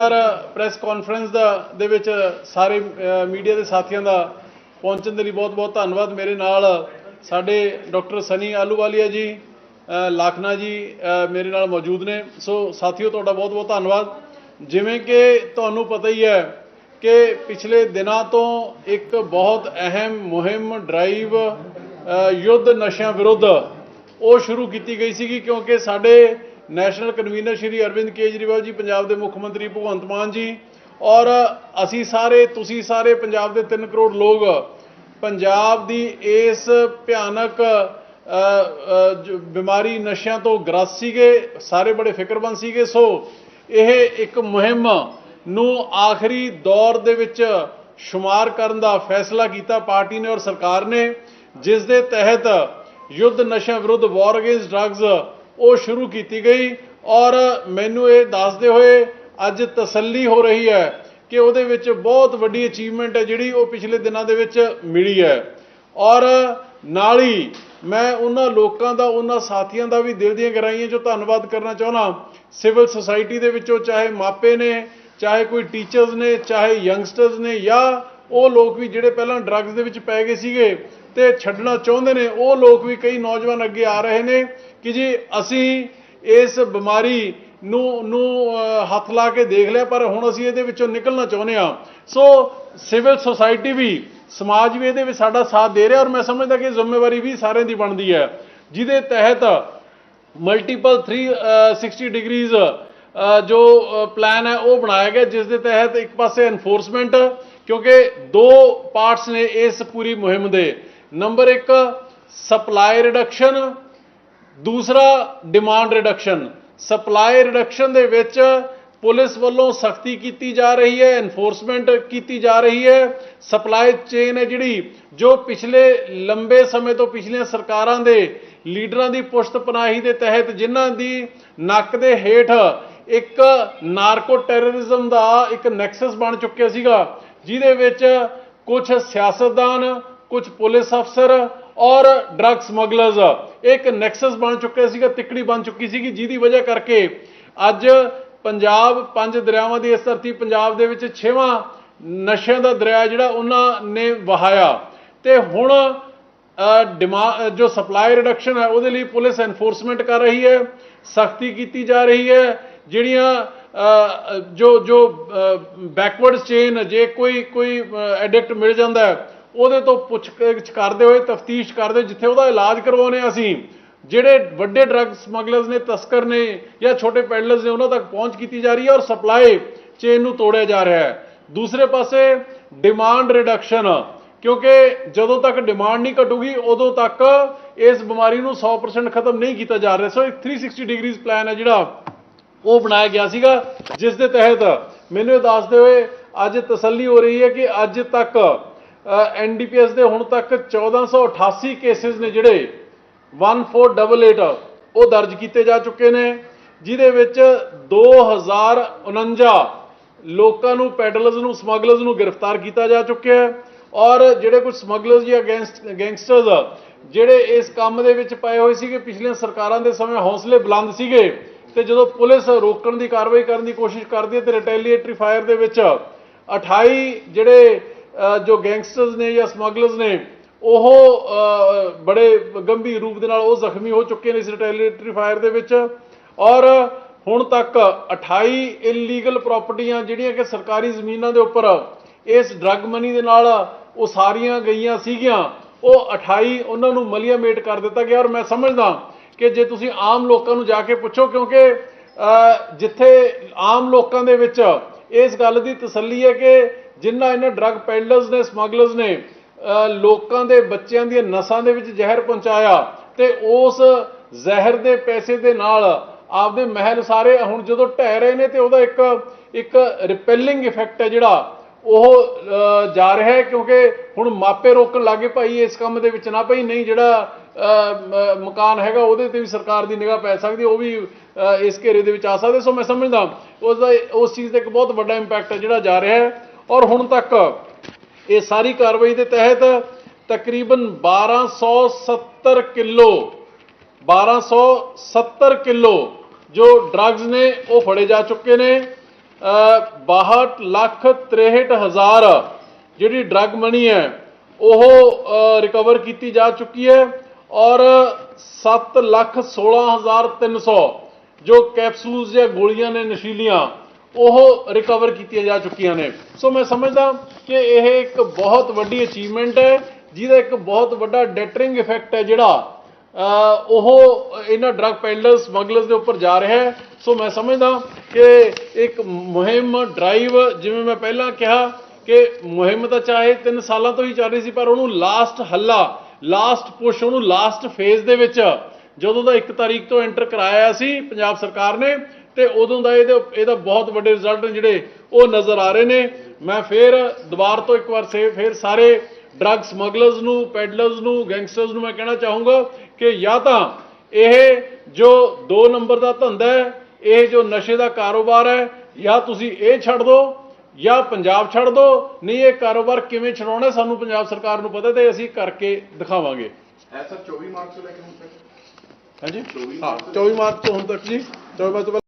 Sir press conference ਦਾ, ਦੇ ਵਿੱਚ ਸਾਰੇ ਮੀਡੀਆ ਦੇ ਸਾਥੀਆਂ ਦਾ ਪਹੁੰਚਣ ਦੇ ਲਈ ਬਹੁਤ-ਬਹੁਤ ਧੰਨਵਾਦ। ਮੇਰੇ ਨਾਲ ਸਾਡੇ ਡਾਕਟਰ ਸਨੀ ਆਲੂਵਾਲੀਆ ਜੀ ਲਾਖਨਾ ਜੀ ਮੇਰੇ ਨਾਲ ਮੌਜੂਦ ਨੇ। ਸੋ, ਸਾਥੀਓ, ਤੁਹਾਡਾ ਬਹੁਤ-ਬਹੁਤ ਧੰਨਵਾਦ। ਜਿਵੇਂ ਕਿ ਤੁਹਾਨੂੰ ਪਤਾ ਹੀ ਹੈ ਕਿ ਪਿਛਲੇ ਦਿਨਾਂ ਤੋਂ ਇੱਕ ਬਹੁਤ ਅਹਿਮ, ਮੁਹਿੰਮ ਡਰਾਈਵ ਯੁੱਧ ਨਸ਼ਿਆਂ ਵਿਰੁੱਧ ਉਹ ਸ਼ੁਰੂ ਕੀਤੀ ਗਈ ਸੀਗੀ, ਕਿਉਂਕਿ ਸਾਡੇ ਨੈਸ਼ਨਲ ਕਨਵੀਨਰ ਸ਼੍ਰੀ ਅਰਵਿੰਦ ਕੇਜਰੀਵਾਲ ਜੀ, ਪੰਜਾਬ ਦੇ ਮੁੱਖ ਮੰਤਰੀ ਭਗਵੰਤ ਮਾਨ ਜੀ ਔਰ ਅਸੀਂ ਸਾਰੇ, ਤੁਸੀਂ ਸਾਰੇ ਪੰਜਾਬ ਦੇ 3 ਕਰੋੜ ਲੋਕ ਪੰਜਾਬ ਦੀ ਇਸ ਭਿਆਨਕ ਬਿਮਾਰੀ ਨਸ਼ਿਆਂ ਤੋਂ ਗ੍ਰਸਤ ਸੀਗੇ, ਸਾਰੇ ਬੜੇ ਫਿਕਰਮੰਦ ਸੀਗੇ। ਸੋ ਇਹ ਇੱਕ ਮੁਹਿੰਮ ਨੂੰ ਆਖਰੀ ਦੌਰ ਦੇ ਵਿੱਚ ਸ਼ੁਮਾਰ ਕਰਨ ਦਾ ਫੈਸਲਾ ਕੀਤਾ ਪਾਰਟੀ ਨੇ ਔਰ ਸਰਕਾਰ ਨੇ, ਜਿਸ ਦੇ ਤਹਿਤ ਯੁੱਧ ਨਸ਼ਿਆਂ ਵਿਰੁੱਧ ਵਾਰ ਅਗੇਂਸਟ ਡਰੱਗਸ ਉਹ ਸ਼ੁਰੂ ਕੀਤੀ ਗਈ ਔਰ ਮੈਨੂੰ ਇਹ ਦੱਸਦੇ ਹੋਏ ਅੱਜ ਤਸੱਲੀ ਹੋ ਰਹੀ ਹੈ ਕਿ ਉਹਦੇ ਵਿੱਚ ਬਹੁਤ ਵੱਡੀ ਅਚੀਵਮੈਂਟ ਹੈ ਜਿਹੜੀ ਉਹ ਪਿਛਲੇ ਦਿਨਾਂ ਦੇ ਵਿੱਚ ਮਿਲੀ ਹੈ। ਔਰ ਨਾਲ ਹੀ ਮੈਂ ਉਹਨਾਂ ਲੋਕਾਂ ਦਾ, ਉਹਨਾਂ ਸਾਥੀਆਂ ਦਾ ਵੀ ਦਿਲ ਦੀਆਂ ਗਹਿਰਾਈਆਂ ਚੋਂ ਧੰਨਵਾਦ ਕਰਨਾ ਚਾਹੁੰਦਾ ਸਿਵਲ ਸੁਸਾਇਟੀ ਦੇ ਵਿੱਚੋਂ ਚਾਹੇ ਮਾਪੇ ਨੇ, ਚਾਹੇ ਕੋਈ ਟੀਚਰਸ ਨੇ, ਚਾਹੇ ਯੰਗਸਟਰਸ ਨੇ ਜਾਂ ਉਹ ਲੋਕ ਵੀ ਜਿਹੜੇ ਪਹਿਲਾਂ ਡਰੱਗਸ ਦੇ ਵਿੱਚ ਪੈ ਗਏ ਸੀਗੇ ਤੇ ਛੱਡਣਾ ਚਾਹੁੰਦੇ ਨੇ, ਉਹ ਲੋਕ ਵੀ ਕਈ ਨੌਜਵਾਨ ਅੱਗੇ ਆ ਰਹੇ ਨੇ। ਕਿ ਜੀ ਅਸੀਂ ਇਸ ਬਿਮਾਰੀ ਨੂੰ ਨੂੰ ਹੱਥ ਲਾ ਕੇ ਦੇਖ ਲਿਆ, ਪਰ ਹੁਣ ਅਸੀਂ ਇਹਦੇ ਵਿੱਚੋਂ ਨਿਕਲਣਾ ਚਾਹੁੰਦੇ ਹਾਂ। ਸੋ ਸਿਵਲ ਸੁਸਾਇਟੀ ਵੀ, ਸਮਾਜ ਵੀ ਇਹਦੇ ਵਿੱਚ ਸਾਡਾ ਸਾਥ ਦੇ ਰਿਹਾ, ਔਰ ਮੈਂ ਸਮਝਦਾ ਕਿ ਜ਼ਿੰਮੇਵਾਰੀ ਵੀ ਸਾਰਿਆਂ ਦੀ ਬਣਦੀ ਹੈ। ਜਿਹਦੇ ਤਹਿਤ ਮਲਟੀਪਲ 360 ਡਿਗਰੀਜ਼ ਜੋ ਪਲਾਨ ਹੈ, ਉਹ ਬਣਾਇਆ ਗਿਆ, ਜਿਸ ਦੇ ਤਹਿਤ ਇੱਕ ਪਾਸੇ ਐਨਫੋਰਸਮੈਂਟ ਕਿਉਂਕਿ ਦੋ ਪਾਰਟਸ ਨੇ ਇਸ ਪੂਰੀ ਮੁਹਿੰਮ ਦੇ। ਨੰਬਰ 1 ਸਪਲਾਈ ਰਿਡਕਸ਼ਨ ਦੂਸਰਾ ਡਿਮਾਂਡ ਰਿਡਕਸ਼ਨ ਸਪਲਾਈ ਰਿਡਕਸ਼ਨ ਦੇ ਵਿੱਚ ਪੁਲਿਸ ਵੱਲੋਂ ਸਖਤੀ ਕੀਤੀ ਜਾ ਰਹੀ ਹੈ ਐਨਫੋਰਸਮੈਂਟ ਕੀਤੀ ਜਾ ਰਹੀ ਹੈ। ਸਪਲਾਈ ਚੇਨ ਹੈ ਜਿਹੜੀ, ਜੋ ਪਿਛਲੇ ਲੰਬੇ ਸਮੇਂ ਤੋਂ ਪਿਛਲੀਆਂ ਸਰਕਾਰਾਂ ਦੇ ਲੀਡਰਾਂ ਦੀ ਪੁਸ਼ਤ ਪਨਾਹੀ ਦੇ ਤਹਿਤ ਜਿਨ੍ਹਾਂ ਦੀ ਨੱਕ ਦੇ ਹੇਠ ਇੱਕ ਨਾਰਕੋ ਟੈਰਰਿਜ਼ਮ ਦਾ ਇੱਕ ਨੈਕਸਸ ਬਣ ਚੁੱਕਿਆ ਸੀਗਾ, ਜਿਹਦੇ ਵਿੱਚ ਕੁਝ ਸਿਆਸਤਦਾਨ ਕੁਝ ਪੁਲਿਸ ਅਫਸਰ ਔਰ ਡਰੱਗ ਸਮਗਲਰਸ ਇੱਕ ਨੈਕਸਸ ਬਣ ਚੁੱਕਿਆ ਸੀਗਾ, ਤਿੱਕੜੀ ਬਣ ਚੁੱਕੀ ਸੀਗੀ, ਜਿਹਦੀ ਵਜ੍ਹਾ ਕਰਕੇ ਅੱਜ ਪੰਜਾਬ ਪੰਜ ਦਰਿਆਵਾਂ ਦੀ ਇਸ ਧਰਤੀ, ਪੰਜਾਬ ਦੇ ਵਿੱਚ ਛੇਵਾਂ ਨਸ਼ਿਆਂ ਦਾ ਦਰਿਆ ਜਿਹੜਾ ਉਹਨਾਂ ਨੇ ਵਹਾਇਆ। ਤੇ ਹੁਣ ਡਿਮਾਂਡ ਜੋ ਸਪਲਾਈ ਰਿਡਕਸ਼ਨ ਹੈ, ਉਹਦੇ ਲਈ ਪੁਲਿਸ ਐਨਫੋਰਸਮੈਂਟ ਕਰ ਰਹੀ ਹੈ, ਸਖਤੀ ਕੀਤੀ ਜਾ ਰਹੀ ਹੈ, ਜਿਹੜੀਆਂ ਜੋ ਜੋ ਬੈਕਵਰਡ ਚੇਨ ਜੇ ਕੋਈ ਕੋਈ ਐਡਿਕਟ ਮਿਲ ਜਾਂਦਾ ਹੈ ਉਹਦੇ ਤੋਂ ਪੁੱਛ ਕਰਦੇ ਹੋਏ, ਤਫਤੀਸ਼ ਕਰਦੇ ਜਿੱਥੇ ਉਹਦਾ ਇਲਾਜ ਕਰਵਾਉਨੇ ਆ ਅਸੀਂ, ਜਿਹੜੇ ਵੱਡੇ ਡਰੱਗ ਸਮਗਲਰਸ ਨੇ, ਤਸਕਰ ਨੇ ਜਾਂ ਛੋਟੇ ਪੈਡਲਰਸ ਨੇ, ਉਹਨਾਂ ਤੱਕ ਪਹੁੰਚ ਕੀਤੀ ਜਾ ਰਹੀ ਹੈ ਔਰ ਸਪਲਾਈ ਚੇਨ ਨੂੰ ਤੋੜਿਆ ਜਾ ਰਿਹਾ ਹੈ। ਦੂਸਰੇ ਪਾਸੇ ਡਿਮਾਂਡ ਰਿਡਕਸ਼ਨ ਕਿਉਂਕਿ ਜਦੋਂ ਤੱਕ ਡਿਮਾਂਡ ਨਹੀਂ ਘਟੂਗੀ, ਉਦੋਂ ਤੱਕ ਇਸ ਬਿਮਾਰੀ ਨੂੰ 100% ਖਤਮ ਨਹੀਂ ਕੀਤਾ ਜਾ ਰਿਹਾ। ਸੋ ਇੱਕ 360 ਡਿਗਰੀਜ਼ ਪਲਾਨ ਹੈ ਜਿਹੜਾ, ਉਹ ਬਣਾਇਆ ਗਿਆ ਸੀਗਾ, ਜਿਸ ਦੇ ਤਹਿਤ ਮੈਨੂੰ ਇਹ ਦੱਸਦੇ ਹੋਏ ਅੱਜ ਤਸੱਲੀ ਹੋ ਰਹੀ ਹੈ ਕਿ ਅੱਜ ਤੱਕ ਐਨਡੀਪੀਐਸ ਦੇ ਹੁਣ ਤੱਕ 1488 ਕੇਸਿਸ ਨੇ ਜਿਹੜੇ 1488 ਉਹ ਦਰਜ ਕੀਤੇ ਜਾ ਚੁੱਕੇ ਨੇ, ਜਿਹਦੇ ਵਿੱਚ 2049 ਲੋਕਾਂ ਨੂੰ ਪੈਡਲਰਸ ਨੂੰ ਸਮਗਲਰਸ ਨੂੰ ਗ੍ਰਿਫਤਾਰ ਕੀਤਾ ਜਾ ਚੁੱਕਿਆ ਹੈ ਔਰ ਜਿਹੜੇ ਕੁਝ ਸਮਗਲਰਸ ਜਾਂ ਗੈਂਗਸਟਰਸ ਜਿਹੜੇ ਇਸ ਕੰਮ ਦੇ ਵਿੱਚ ਪਏ ਹੋਏ ਸੀਗੇ, ਪਿਛਲੀਆਂ ਸਰਕਾਰਾਂ ਦੇ ਸਮੇਂ ਹੌਸਲੇ ਬੁਲੰਦ ਸੀਗੇ ਤੇ ਜਦੋਂ ਪੁਲਿਸ ਰੋਕਣ ਦੀ ਕਾਰਵਾਈ ਕਰਨ ਦੀ ਕੋਸ਼ਿਸ਼ ਕਰਦੀ ਹੈ ਤੇ ਰਿਟੈਲੀਏਟਰੀ ਫਾਇਰ ਦੇ ਵਿੱਚ 28 ਜਿਹੜੇ ਜੋ ਗੈਂਗਸਟਰਸ ਨੇ ਜਾਂ ਸਮਗਲਰਸ ਨੇ, ਉਹ ਬੜੇ ਗੰਭੀਰ ਰੂਪ ਦੇ ਨਾਲ ਉਹ ਜ਼ਖਮੀ ਹੋ ਚੁੱਕੇ ਨੇ ਇਸ ਰਿਟੈਲੀਏਟਰੀ ਫਾਇਰ ਦੇ ਵਿੱਚ। ਔਰ ਹੁਣ ਤੱਕ 28 ਇਲੀਗਲ ਪ੍ਰਾਪਰਟੀਆਂ ਜਿਹੜੀਆਂ ਕਿ ਸਰਕਾਰੀ ਜ਼ਮੀਨਾਂ ਦੇ ਉੱਪਰ ਇਸ ਡਰੱਗ ਮਨੀ ਦੇ ਨਾਲ ਉਹ ਸਾਰੀਆਂ ਗਈਆਂ ਸੀਗੀਆਂ, ਉਹ 28 ਉਹਨਾਂ ਨੂੰ ਮਲੀਆਮੇਟ ਕਰ ਦਿੱਤਾ ਗਿਆ। ਔਰ ਮੈਂ ਸਮਝਦਾ ਕਿ ਜੇ ਤੁਸੀਂ ਆਮ ਲੋਕਾਂ ਨੂੰ ਜਾ ਕੇ ਪੁੱਛੋ, ਕਿਉਂਕਿ ਜਿੱਥੇ ਆਮ ਲੋਕਾਂ ਦੇ ਵਿੱਚ ਇਸ ਗੱਲ ਦੀ ਤਸੱਲੀ ਹੈ ਕਿ ਜਿਨ੍ਹਾਂ ਇਹਨਾਂ ਡਰੱਗ ਪੈਡਲਰਸ ਨੇ ਸਮਗਲਰਸ ਨੇ ਲੋਕਾਂ ਦੇ ਬੱਚਿਆਂ ਦੀਆਂ ਨਸਾਂ ਦੇ ਵਿੱਚ ਜ਼ਹਿਰ ਪਹੁੰਚਾਇਆ ਤੇ ਉਸ ਜ਼ਹਿਰ ਦੇ ਪੈਸੇ ਦੇ ਨਾਲ ਆਪਦੇ ਮਹਿਲ ਸਾਰੇ ਹੁਣ ਜਦੋਂ ਢਹਿ ਰਹੇ ਨੇ ਤੇ ਉਹਦਾ ਇੱਕ ਇੱਕ ਰਿਪੈਲਿੰਗ ਇਫੈਕਟ ਹੈ ਜਿਹੜਾ, ਉਹ ਜਾ ਰਿਹਾ ਹੈ ਕਿਉਂਕਿ ਹੁਣ ਮਾਪੇ ਰੋਕਣ ਲੱਗੇ ਭਾਈ ਇਸ ਕੰਮ ਦੇ ਵਿੱਚ ਨਾ ਭਾਈ, ਨਹੀਂ ਜਿਹੜਾ ਮਕਾਨ ਹੈਗਾ ਉਹਦੇ ਤੇ ਵੀ ਸਰਕਾਰ ਦੀ ਨਿਗਾਹ ਪੈ ਸਕਦੀ ਉਹ ਵੀ ਇਸ ਘੇਰੇ ਦੇ ਵਿੱਚ ਆ ਸਕਦੇ। ਸੋ ਮੈਂ ਸਮਝਦਾ, ਉਸ ਦਾ, ਉਸ ਚੀਜ਼ ਦਾ ਇੱਕ ਬਹੁਤ ਵੱਡਾ ਇੰਪੈਕਟ ਹੈ ਜਿਹੜਾ ਜਾ ਰਿਹਾ ਹੈ। ਔਰ ਹੁਣ ਤੱਕ ਇਹ ਸਾਰੀ ਕਾਰਵਾਈ ਦੇ ਤਹਿਤ ਤਕਰੀਬਨ 1270 ਕਿਲੋ 1270 ਕਿਲੋ ਜੋ ਡਰੱਗਸ ਨੇ, ਉਹ ਫੜੇ ਜਾ ਚੁੱਕੇ ਨੇ। 62 ਲੱਖ 63 ਹਜ਼ਾਰ ਜਿਹੜੀ ਡਰੱਗ ਮਨੀ ਹੈ, ਉਹ ਰਿਕਵਰ ਕੀਤੀ ਜਾ ਚੁੱਕੀ ਹੈ ਔਰ 7 ਲੱਖ 16 ਹਜ਼ਾਰ 300 ਜੋ ਕੈਪਸੂਲਸ ਜਾਂ ਗੋਲੀਆਂ ਨੇ, ਨਸ਼ੀਲੀਆਂ ਉਹ ਰਿਕਵਰ ਕੀਤੀਆਂ ਜਾ ਚੁੱਕੀਆਂ ਨੇ। ਸੋ ਮੈਂ ਸਮਝਦਾ ਕਿ ਇਹ ਇੱਕ ਬਹੁਤ ਵੱਡੀ ਅਚੀਵਮੈਂਟ ਹੈ, ਜਿਹਦਾ ਇੱਕ ਬਹੁਤ ਵੱਡਾ ਡੈਟਰਿੰਗ ਇਫੈਕਟ ਹੈ ਜਿਹੜਾ ਉਹ ਇਹਨਾਂ ਡਰੱਗ ਪੈਡਲਰਸ ਸਮਗਲਰਸ ਦੇ ਉੱਪਰ ਜਾ ਰਿਹਾ ਹੈ। ਸੋ ਮੈਂ ਸਮਝਦਾ ਕਿ ਇੱਕ ਮੁਹਿੰਮ ਡਰਾਈਵ ਜਿਵੇਂ ਮੈਂ ਪਹਿਲਾਂ ਕਿਹਾ ਕਿ ਮੁਹਿੰਮ ਤਾਂ ਚਾਹੇ 3 ਸਾਲਾਂ ਤੋਂ ਹੀ ਚੱਲ ਰਹੀ ਸੀ, ਪਰ ਉਹਨੂੰ ਲਾਸਟ ਹੱਲਾ ਲਾਸਟ ਪੁਸ਼ ਉਹਨੂੰ ਲਾਸਟ ਫੇਜ਼ ਦੇ ਵਿੱਚ ਜਦੋਂ ਦਾ 1 ਤਾਰੀਖ ਤੋਂ ਐਂਟਰ ਕਰਾਇਆ ਸੀ ਪੰਜਾਬ ਸਰਕਾਰ ਨੇ ਤੇ ਉਦੋਂ ਦਾ ਇਹਦੇ ਇਹਦਾ ਬਹੁਤ ਵੱਡੇ ਰਿਜ਼ਲਟ ਨੇ ਜਿਹੜੇ ਉਹ ਨਜ਼ਰ ਆ ਰਹੇ ਨੇ। ਮੈਂ ਫੇਰ ਦੁਬਾਰ ਤੋਂ ਇੱਕ ਵਾਰ ਸੇ ਫੇਰ ਸਾਰੇ ਡਰੱਗ ਸਮਗਲਰਸ ਨੂੰ ਪੈਡਲਰਸ ਨੂੰ ਗੈਂਗਸਟਰਸ ਨੂੰ ਮੈਂ ਕਹਿਣਾ ਚਾਹੂੰਗਾ ਕਿ ਜਾਂ ਤਾਂ ਇਹ ਜੋ 2 ਨੰਬਰ ਦਾ ਧੰਦਾ ਹੈ ਇਹ ਜੋ ਨਸ਼ੇ ਦਾ ਕਾਰੋਬਾਰ ਹੈ ਜਾਂ ਤੁਸੀਂ ਇਹ ਛੱਡ ਦਿਓ ਜਾਂ ਪੰਜਾਬ ਛੱਡ ਦਿਓ ਨਹੀਂ ਇਹ ਕਾਰੋਬਾਰ ਕਿਵੇਂ ਛਡਾਉਣਾ ਸਾਨੂੰ ਪੰਜਾਬ ਸਰਕਾਰ ਨੂੰ ਪਤਾ ਤੇ ਅਸੀਂ ਕਰਕੇ ਦਿਖਾਵਾਂਗੇ। ਐਸਾ 24 ਮਾਰਚ ਤੋਂ ਲੈ ਕੇ ਹੁਣ ਤੱਕ? ਹਾਂਜੀ? 24 ਹਾਂ 24 ਮਾਰਚ ਤੋਂ ਹੁਣ ਤੱਕ ਜੀ। 24 ਮਾਰਚ